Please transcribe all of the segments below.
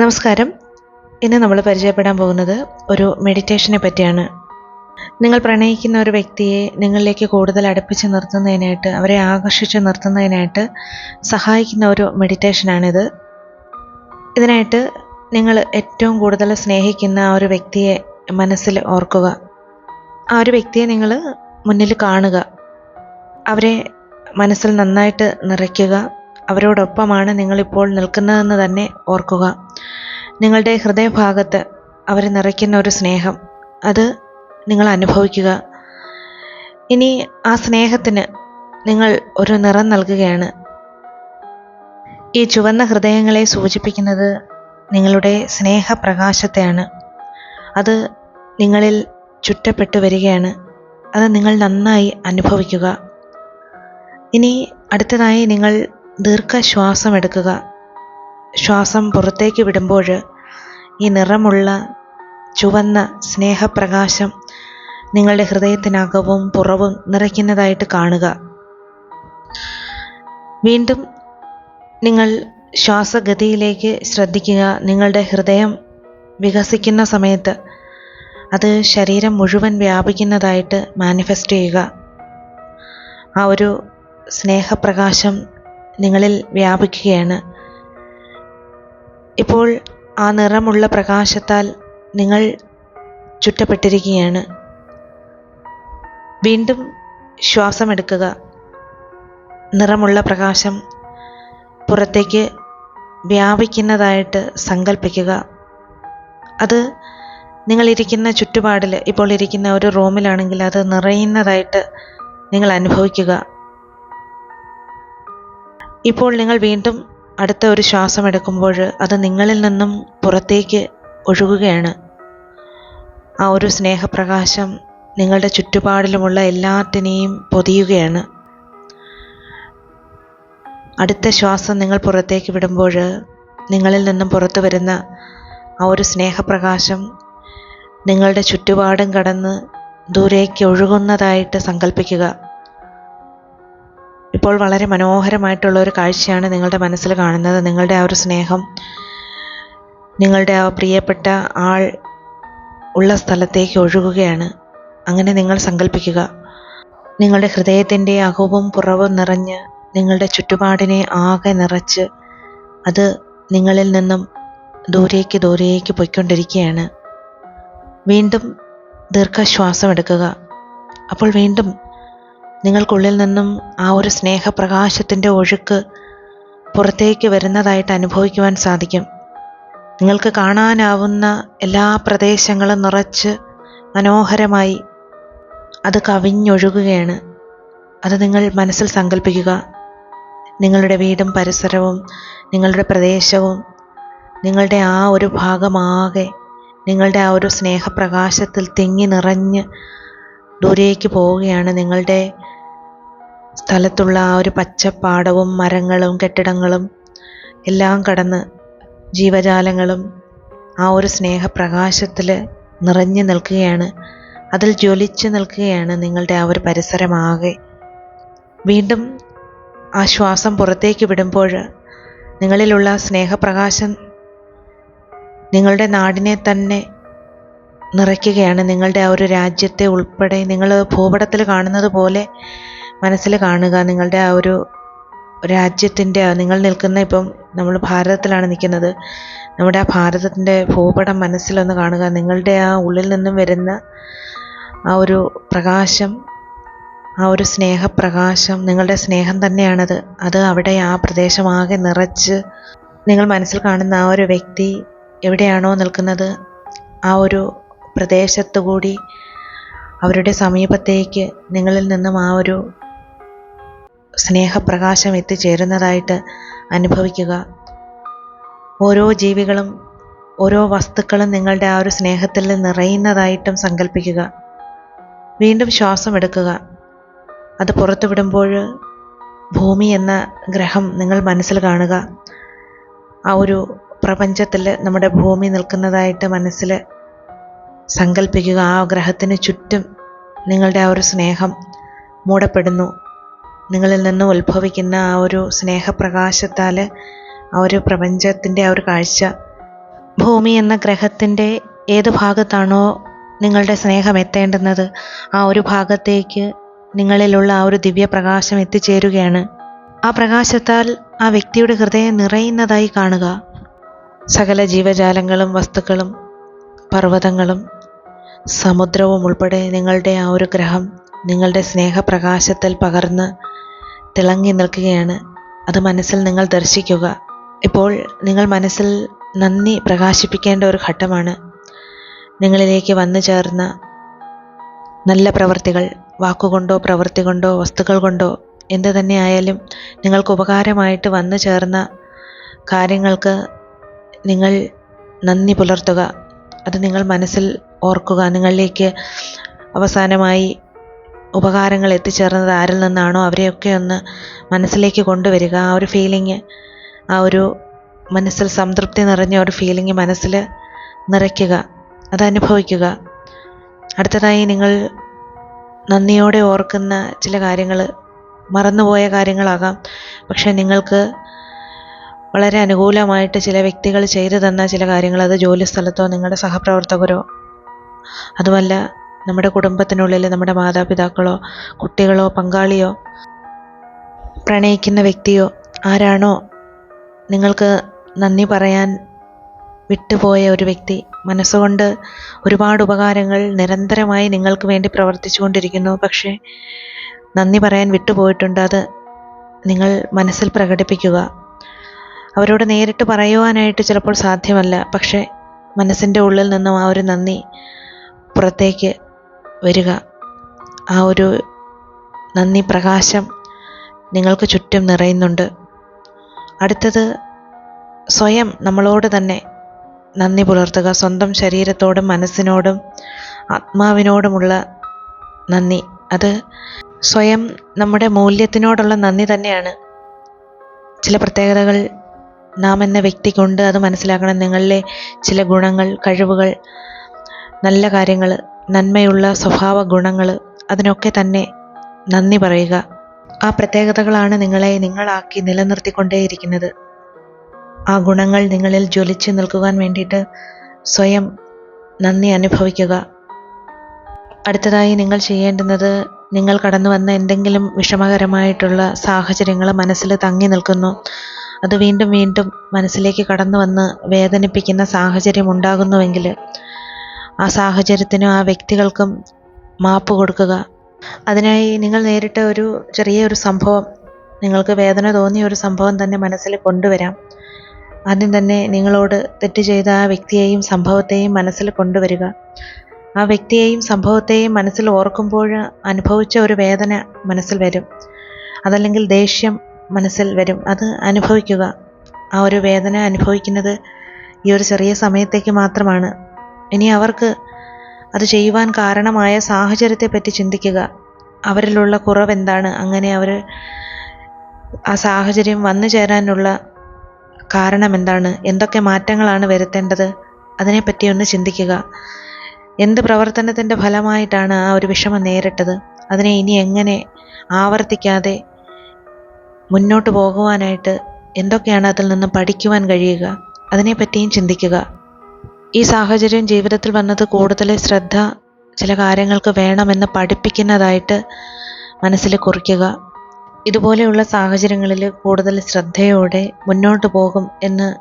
നമസ്കാരം. ഇന്ന് നമ്മൾ പരിചയപ്പെടാൻ പോകുന്നത് ഒരു മെഡിറ്റേഷനെ പറ്റിയാണ്. നിങ്ങൾ പ്രണയിക്കുന്ന ഒരു വ്യക്തിയെ നിങ്ങളിലേക്ക് കൂടുതൽ അടുപ്പിച്ച് നിർത്തുന്നതിനായിട്ട് അവരെ ആകർഷിച്ച് നിർത്തുന്നതിനായിട്ട് സഹായിക്കുന്ന ഒരു മെഡിറ്റേഷനാണിത് ഇതിനായിട്ട് നിങ്ങൾ ഏറ്റവും കൂടുതൽ സ്നേഹിക്കുന്ന ആ ഒരു വ്യക്തിയെ മനസ്സിൽ ഓർക്കുക. ആ ഒരു വ്യക്തിയെ നിങ്ങൾ മുന്നിൽ കാണുക. അവരെ മനസ്സിൽ നന്നായിട്ട് നിറയ്ക്കുക. അവരോടൊപ്പമാണ് നിങ്ങളിപ്പോൾ നിൽക്കുന്നതെന്ന് തന്നെ ഓർക്കുക. നിങ്ങളുടെ ഹൃദയഭാഗത്ത് അവർ നിറയ്ക്കുന്ന ഒരു സ്നേഹം. അത് നിങ്ങൾ അനുഭവിക്കുക. ഇനി ആ സ്നേഹത്തിന് നിങ്ങൾ ഒരു നിറം നൽകുകയാണ്. ഈ ചുവന്ന ഹൃദയങ്ങളെ സൂചിപ്പിക്കുന്നത് നിങ്ങളുടെ സ്നേഹപ്രകാശത്തെയാണ്. അത് നിങ്ങളിൽ ചുറ്റപ്പെട്ടു വരികയാണ്. അത് നിങ്ങൾ നന്നായി അനുഭവിക്കുക. ഇനി അടുത്തതായി നിങ്ങൾ ദീർഘശ്വാസം എടുക്കുക ശ്വാസം പുറത്തേക്ക് വിടുമ്പോൾ ഈ നിറമുള്ള ചുവന്ന സ്നേഹപ്രകാശം നിങ്ങളുടെ ഹൃദയത്തിനകവും പുറവും നിറയ്ക്കുന്നതായിട്ട് കാണുക. വീണ്ടും നിങ്ങൾ ശ്വാസഗതിയിലേക്ക് ശ്രദ്ധിക്കുക. നിങ്ങളുടെ ഹൃദയം വികസിക്കുന്ന സമയത്ത് അത് ശരീരം മുഴുവൻ വ്യാപിക്കുന്നതായിട്ട് മാനിഫെസ്റ്റ് ചെയ്യുക. ആ ഒരു സ്നേഹപ്രകാശം നിങ്ങളിൽ വ്യാപിക്കുകയാണ്. ഇപ്പോൾ ആ നിറമുള്ള പ്രകാശത്താൽ നിങ്ങൾ ചുറ്റപ്പെട്ടിരിക്കുകയാണ്. വീണ്ടും ശ്വാസമെടുക്കുക. നിറമുള്ള പ്രകാശം പുറത്തേക്ക് വ്യാപിക്കുന്നതായിട്ട് സങ്കല്പിക്കുക അത് നിങ്ങളിരിക്കുന്ന ചുറ്റുപാടിൽ ഇപ്പോൾ ഇരിക്കുന്ന ഒരു റൂമിലാണെങ്കിൽ അത് നിറയുന്നതായിട്ട് നിങ്ങൾ അനുഭവിക്കുക. ഇപ്പോൾ നിങ്ങൾ വീണ്ടും അടുത്ത ഒരു ശ്വാസം എടുക്കുമ്പോൾ അത് നിങ്ങളിൽ നിന്നും പുറത്തേക്ക് ഒഴുകുകയാണ്. ആ ഒരു സ്നേഹപ്രകാശം നിങ്ങളുടെ ചുറ്റുപാടിലുമുള്ള എല്ലാറ്റിനെയും പൊതിയുകയാണ്. അടുത്ത ശ്വാസം നിങ്ങൾ പുറത്തേക്ക് വിടുമ്പോൾ നിങ്ങളിൽ നിന്നും പുറത്തു വരുന്ന ആ ഒരു സ്നേഹപ്രകാശം നിങ്ങളുടെ ചുറ്റുപാടും കടന്ന് ദൂരേക്ക് ഒഴുകുന്നതായിട്ട് സങ്കല്പിക്കുക ഇപ്പോൾ വളരെ മനോഹരമായിട്ടുള്ള ഒരു കാഴ്ചയാണ് നിങ്ങളുടെ മനസ്സിൽ കാണുന്നത്. നിങ്ങളുടെ ആ ഒരു സ്നേഹം നിങ്ങളുടെ ആ പ്രിയപ്പെട്ട ആൾ ഉള്ള സ്ഥലത്തേക്ക് ഒഴുകുകയാണ്. അങ്ങനെ നിങ്ങൾ സങ്കല്പിക്കുക നിങ്ങളുടെ ഹൃദയത്തിന്റെ അകവും പുറവും നിറഞ്ഞ് നിങ്ങളുടെ ചുറ്റുപാടിനെ ആകെ നിറച്ച് അത് നിങ്ങളിൽ നിന്നും ദൂരേക്ക് ദൂരേക്ക് പോയിക്കൊണ്ടിരിക്കുകയാണ്. വീണ്ടും ദീർഘശ്വാസം എടുക്കുക അപ്പോൾ വീണ്ടും നിങ്ങൾക്കുള്ളിൽ നിന്നും ആ ഒരു സ്നേഹപ്രകാശത്തിന്റെ ഒഴുക്ക് പുറത്തേക്ക് വരുന്നതായിട്ട് അനുഭവിക്കുവാൻ സാധിക്കും. നിങ്ങൾക്ക് കാണാനാവുന്ന എല്ലാ പ്രദേശങ്ങളും നിറച്ച് മനോഹരമായി അത് കവിഞ്ഞൊഴുകുകയാണ്. അത് നിങ്ങൾ മനസ്സിൽ സങ്കല്പിക്കുക നിങ്ങളുടെ വീടും പരിസരവും നിങ്ങളുടെ പ്രദേശവും നിങ്ങളുടെ ആ ഒരു ഭാഗമാകെ നിങ്ങളുടെ ആ ഒരു സ്നേഹപ്രകാശത്തിൽ തിങ്ങി നിറഞ്ഞ് ദൂരേക്ക് പോവുകയാണ് നിങ്ങളുടെ സ്ഥലത്തുള്ള ആ ഒരു പച്ചപ്പാടവും മരങ്ങളും കെട്ടിടങ്ങളും എല്ലാം കടന്ന് ജീവജാലങ്ങളും ആ ഒരു സ്നേഹപ്രകാശത്തിൽ നിറഞ്ഞു നിൽക്കുകയാണ്. അതിൽ ജ്വലിച്ച് നിൽക്കുകയാണ് നിങ്ങളുടെ ആ ഒരു പരിസരമാകെ. വീണ്ടും ആ ശ്വാസം പുറത്തേക്ക് വിടുമ്പോൾ നിങ്ങളിലുള്ള സ്നേഹപ്രകാശം നിങ്ങളുടെ നാടിനെ തന്നെ നിറയ്ക്കുകയാണ്. നിങ്ങളുടെ ആ ഒരു രാജ്യത്തെ ഉൾപ്പെടെ നിങ്ങൾ ഭൂപടത്തിൽ കാണുന്നത് പോലെ മനസ്സിൽ കാണുക നിങ്ങളുടെ ആ ഒരു രാജ്യത്തിന്റെ നിങ്ങൾ നിൽക്കുന്ന ഇപ്പം നമ്മൾ ഭാരതത്തിലാണ് നിൽക്കുന്നത്. നമ്മുടെ ആ ഭാരതത്തിന്റെ ഭൂപടം മനസ്സിലൊന്ന് കാണുക. നിങ്ങളുടെ ആ ഉള്ളിൽ നിന്നും വരുന്ന ആ ഒരു പ്രകാശം ആ ഒരു സ്നേഹപ്രകാശം നിങ്ങളുടെ സ്നേഹം തന്നെയാണത്. അത് അവിടെ ആ പ്രദേശമാകെ നിറച്ച് നിങ്ങൾ മനസ്സിൽ കാണുന്ന ആ ഒരു വ്യക്തി എവിടെയാണോ നിൽക്കുന്നത്. ആ ഒരു പ്രദേശത്തു കൂടി അവരുടെ സമീപത്തേക്ക് നിങ്ങളിൽ നിന്നും ആ ഒരു സ്നേഹപ്രകാശം എത്തിച്ചേരുന്നതായിട്ട് അനുഭവിക്കുക. ഓരോ ജീവികളും ഓരോ വസ്തുക്കളും നിങ്ങളുടെ ആ ഒരു സ്നേഹത്തിൽ നിറയുന്നതായിട്ടും സങ്കല്പിക്കുക വീണ്ടും ശ്വാസം എടുക്കുക അത് പുറത്തു വിടുമ്പോൾ ഭൂമി എന്ന ഗ്രഹം നിങ്ങൾ മനസ്സിൽ കാണുക. ആ ഒരു പ്രപഞ്ചത്തിൽ നമ്മുടെ ഭൂമി നിൽക്കുന്നതായിട്ട് മനസ്സിൽ സങ്കല്പിക്കുക ആ ഗ്രഹത്തിന് ചുറ്റും നിങ്ങളുടെ ആ ഒരു സ്നേഹം മൂടപ്പെടുന്നു. നിങ്ങളിൽ നിന്ന് ഉത്ഭവിക്കുന്ന ആ ഒരു സ്നേഹപ്രകാശത്താൽ ആ ഒരു പ്രപഞ്ചത്തിന്റെ ആ ഒരു കാഴ്ച. ഭൂമി എന്ന ഗ്രഹത്തിന്റെ ഏത് ഭാഗത്താണോ നിങ്ങളുടെ സ്നേഹം എത്തേണ്ടുന്നത് ആ ഒരു ഭാഗത്തേക്ക് നിങ്ങളിലുള്ള ആ ഒരു ദിവ്യപ്രകാശം എത്തിച്ചേരുകയാണ്. ആ പ്രകാശത്താൽ ആ വ്യക്തിയുടെ ഹൃദയം നിറയുന്നതായി കാണുക. സകല ജീവജാലങ്ങളും വസ്തുക്കളും പർവതങ്ങളും സമുദ്രവും ഉൾപ്പെടെ നിങ്ങളുടെ ആ ഒരു ഗ്രഹം നിങ്ങളുടെ സ്നേഹപ്രകാശത്തിൽ പകർന്ന് തിളങ്ങി നിൽക്കുകയാണ്. അത് മനസ്സിൽ നിങ്ങൾ ദർശിക്കുക. ഇപ്പോൾ നിങ്ങൾ മനസ്സിൽ നന്ദി പ്രകാശിപ്പിക്കേണ്ട ഒരു ഘട്ടമാണ്. നിങ്ങളിലേക്ക് വന്നു ചേർന്ന നല്ല പ്രവൃത്തികൾ വാക്കുകൊണ്ടോ പ്രവൃത്തി കൊണ്ടോ വസ്തുക്കൾ കൊണ്ടോ എന്ത് തന്നെയായാലും നിങ്ങൾക്ക് ഉപകാരമായിട്ട് വന്നു ചേർന്ന കാര്യങ്ങൾക്ക് നിങ്ങൾ നന്ദി പുലർത്തുക. അത് നിങ്ങൾ മനസ്സിൽ ഓർക്കുക. നിങ്ങളിലേക്ക് അവസാനമായി ഉപകാരങ്ങൾ എത്തിച്ചേർന്നത് ആരിൽ നിന്നാണോ അവരെയൊക്കെ ഒന്ന് മനസ്സിലേക്ക് കൊണ്ടുവരിക. ആ ഒരു ഫീലിംഗ് ആ ഒരു മനസ്സിൽ സംതൃപ്തി നിറഞ്ഞ ഒരു ഫീലിംഗ് മനസ്സിൽ നിറയ്ക്കുക അത് അനുഭവിക്കുക. അടുത്തതായി നിങ്ങൾ നന്ദിയോടെ ഓർക്കുന്ന ചില കാര്യങ്ങൾ മറന്നുപോയ കാര്യങ്ങളാകാം. പക്ഷേ നിങ്ങൾക്ക് വളരെ അനുകൂലമായിട്ട് ചില വ്യക്തികൾ ചെയ്തു തന്ന ചില കാര്യങ്ങൾ അത് ജോലി സ്ഥലത്തോ നിങ്ങളുടെ സഹപ്രവർത്തകരോ അതുമല്ല നമ്മുടെ കുടുംബത്തിനുള്ളിൽ നമ്മുടെ മാതാപിതാക്കളോ കുട്ടികളോ പങ്കാളിയോ പ്രണയിക്കുന്ന വ്യക്തിയോ ആരാണോ നിങ്ങൾക്ക് നന്ദി പറയാൻ വിട്ടുപോയ ഒരു വ്യക്തി മനസ്സുകൊണ്ട് ഒരുപാട് ഉപകാരങ്ങൾ നിരന്തരമായി നിങ്ങൾക്ക് വേണ്ടി പ്രവർത്തിച്ചുകൊണ്ടിരിക്കുന്നു. പക്ഷേ നന്ദി പറയാൻ വിട്ടുപോയിട്ടുണ്ട്. അത് നിങ്ങൾ മനസ്സിൽ പ്രകടിപ്പിക്കുക. അവരോട് നേരിട്ട് പറയുവാനായിട്ട് ചിലപ്പോൾ സാധ്യമല്ല. പക്ഷേ മനസ്സിന്റെ ഉള്ളിൽ നിന്നും ആ ഒരു നന്ദി പുറത്തേക്ക് വരിക. ആ ഒരു നന്ദി പ്രകാശം നിങ്ങൾക്ക് ചുറ്റും നിറയുന്നുണ്ട്. അടുത്തത് സ്വയം നമ്മളോട് തന്നെ നന്ദി പുലർത്തുക. സ്വന്തം ശരീരത്തോടും മനസ്സിനോടും ആത്മാവിനോടുമുള്ള നന്ദി. അത് സ്വയം നമ്മുടെ മൂല്യത്തിനോടുള്ള നന്ദി തന്നെയാണ്. ചില പ്രത്യേകതകൾ നാം എന്ന വ്യക്തിക്കുണ്ട്. അത് മനസ്സിലാക്കണം. നിങ്ങളിലെ ചില ഗുണങ്ങൾ കഴിവുകൾ നല്ല കാര്യങ്ങൾ നന്മയുള്ള സ്വഭാവ ഗുണങ്ങൾ അതിനൊക്കെ തന്നെ നന്ദി പറയുക. ആ പ്രത്യേകതകളാണ് നിങ്ങളെ നിങ്ങളാക്കി നിലനിർത്തിക്കൊണ്ടേയിരിക്കുന്നത്. ആ ഗുണങ്ങൾ നിങ്ങളിൽ ജ്വലിച്ചു നിൽക്കുവാൻ വേണ്ടിയിട്ട് സ്വയം നന്ദി അനുഭവിക്കുക. അടുത്തതായി നിങ്ങൾ ചെയ്യേണ്ടുന്നത് നിങ്ങൾ കടന്നു വന്ന എന്തെങ്കിലും വിഷമകരമായിട്ടുള്ള സാഹചര്യങ്ങൾ മനസ്സിൽ തങ്ങി നിൽക്കുന്നു. അത് വീണ്ടും വീണ്ടും മനസ്സിലേക്ക് കടന്നു വന്ന് വേദനിപ്പിക്കുന്ന സാഹചര്യം ഉണ്ടാകുന്നുവെങ്കിൽ ആ സാഹചര്യത്തിനും ആ വ്യക്തികൾക്കും മാപ്പ് കൊടുക്കുക. അതിനായി നിങ്ങൾ നേരിട്ട ഒരു ചെറിയ ഒരു സംഭവം നിങ്ങൾക്ക് വേദന തോന്നിയ ഒരു സംഭവം തന്നെ മനസ്സിൽ കൊണ്ടുവരാം. ആദ്യം തന്നെ നിങ്ങളോട് തെറ്റ് ചെയ്ത ആ വ്യക്തിയെയും സംഭവത്തെയും മനസ്സിൽ കൊണ്ടുവരിക. ആ വ്യക്തിയെയും സംഭവത്തെയും മനസ്സിൽ ഓർക്കുമ്പോൾ അനുഭവിച്ച ഒരു വേദന മനസ്സിൽ വരും. അതല്ലെങ്കിൽ ദേഷ്യം മനസ്സിൽ വരും. അത് അനുഭവിക്കുക. ആ ഒരു വേദന അനുഭവിക്കുന്നത് ഈ ഒരു ചെറിയ സമയത്തേക്ക് മാത്രമാണ്. ഇനി അവർക്ക് അത് ചെയ്യുവാൻ കാരണമായ സാഹചര്യത്തെപ്പറ്റി ചിന്തിക്കുക. അവരിലുള്ള കുറവെന്താണ്? അങ്ങനെ അവർ ആ സാഹചര്യം വന്നു ചേരാനുള്ള കാരണം എന്താണ് എന്തൊക്കെ മാറ്റങ്ങളാണ് വരുത്തേണ്ടത്? അതിനെപ്പറ്റി ഒന്ന് ചിന്തിക്കുക. എന്ത് പ്രവർത്തനത്തിന്റെ ഫലമായിട്ടാണ് ആ ഒരു വിഷമം നേരിട്ടത്? അതിനെ ഇനി എങ്ങനെ ആവർത്തിക്കാതെ മുന്നോട്ട് പോകുവാനായിട്ട് എന്തൊക്കെയാണ് അതിൽ നിന്ന് പഠിക്കുവാൻ കഴിയുക? അതിനെപ്പറ്റിയും ചിന്തിക്കുക. ഈ സാഹചര്യം ജീവിതത്തിൽ വന്നത് കൂടുതൽ ശ്രദ്ധ ചില കാര്യങ്ങൾക്ക് വേണമെന്ന് പഠിപ്പിക്കുന്നതായിട്ട് മനസ്സിൽ കുറിക്കുക. ഇതുപോലെയുള്ള സാഹചര്യങ്ങളിൽ കൂടുതൽ ശ്രദ്ധയോടെ മുന്നോട്ട് പോകും എന്ന്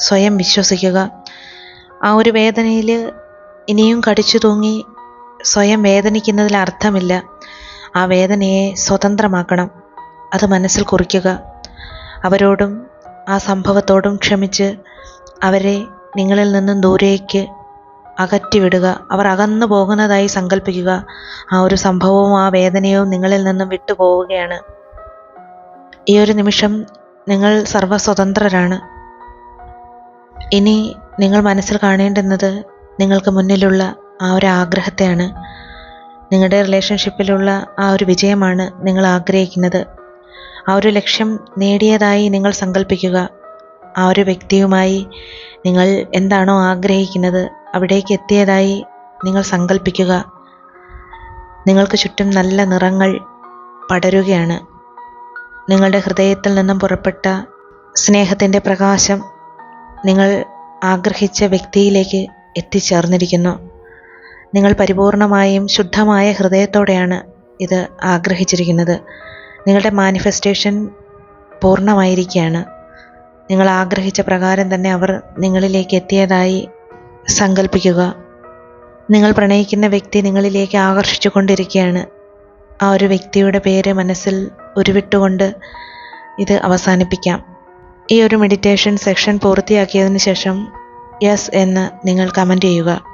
സ്വയം വിശ്വസിക്കുക. ആ ഒരു വേദനയിൽ ഇനിയും കടിച്ചു തൂങ്ങി സ്വയം വേദനിക്കുന്നതിൽ അർത്ഥമില്ല. ആ വേദനയെ സ്വതന്ത്രമാക്കണം. അത് മനസ്സിൽ കുറിക്കുക. അവരോടും ആ സംഭവത്തോടും ക്ഷമിച്ച് അവരെ നിങ്ങളിൽ നിന്നും ദൂരേക്ക് അകറ്റിവിടുക. അവർ അകന്നു പോകുന്നതായി സങ്കല്പിക്കുക ആ ഒരു സംഭവവും ആ വേദനയും നിങ്ങളിൽ നിന്നും വിട്ടുപോവുകയാണ്. ഈ ഒരു നിമിഷം നിങ്ങൾ സർവസ്വതന്ത്രരാണ്. ഇനി നിങ്ങൾ മനസ്സിൽ കാണേണ്ടുന്നത് നിങ്ങൾക്ക് മുന്നിലുള്ള ആ ഒരു ആഗ്രഹത്തെയാണ്. നിങ്ങളുടെ റിലേഷൻഷിപ്പിലുള്ള ആ ഒരു വിജയമാണ് നിങ്ങൾ ആഗ്രഹിക്കുന്നത്. ആ ഒരു ലക്ഷ്യം നേടിയതായി നിങ്ങൾ സങ്കല്പിക്കുക ആ ഒരു വ്യക്തിയുമായി നിങ്ങൾ എന്താണോ ആഗ്രഹിക്കുന്നത് അവിടേക്ക് എത്തിയതായി നിങ്ങൾ സങ്കല്പിക്കുക നിങ്ങൾക്ക് ചുറ്റും നല്ല നിറങ്ങൾ പടരുകയാണ്. നിങ്ങളുടെ ഹൃദയത്തിൽ നിന്നും പുറപ്പെട്ട സ്നേഹത്തിന്റെ പ്രകാശം നിങ്ങൾ ആഗ്രഹിച്ച വ്യക്തിയിലേക്ക് എത്തിച്ചേർന്നിരിക്കുന്നു. നിങ്ങൾ പരിപൂർണമായും ശുദ്ധമായ ഹൃദയത്തോടെയാണ് ഇത് ആഗ്രഹിച്ചിരിക്കുന്നത്. നിങ്ങളുടെ മാനിഫെസ്റ്റേഷൻ പൂർണമായിരിക്കുകയാണ്. നിങ്ങൾ ആഗ്രഹിച്ച പ്രകാരം തന്നെ അവർ നിങ്ങളിലേക്ക് എത്തിയതായി സങ്കല്പിക്കുക നിങ്ങൾ പ്രണയിക്കുന്ന വ്യക്തി നിങ്ങളിലേക്ക് ആകർഷിച്ചു കൊണ്ടിരിക്കുകയാണ് ആ ഒരു വ്യക്തിയുടെ പേര് മനസ്സിൽ ഉരുവിട്ടുകൊണ്ട് ഇത് അവസാനിപ്പിക്കാം. ഈ ഒരു മെഡിറ്റേഷൻ സെക്ഷൻ പൂർത്തിയാക്കിയതിന് ശേഷം യെസ് എന്ന് നിങ്ങൾ കമന്റ് ചെയ്യുക.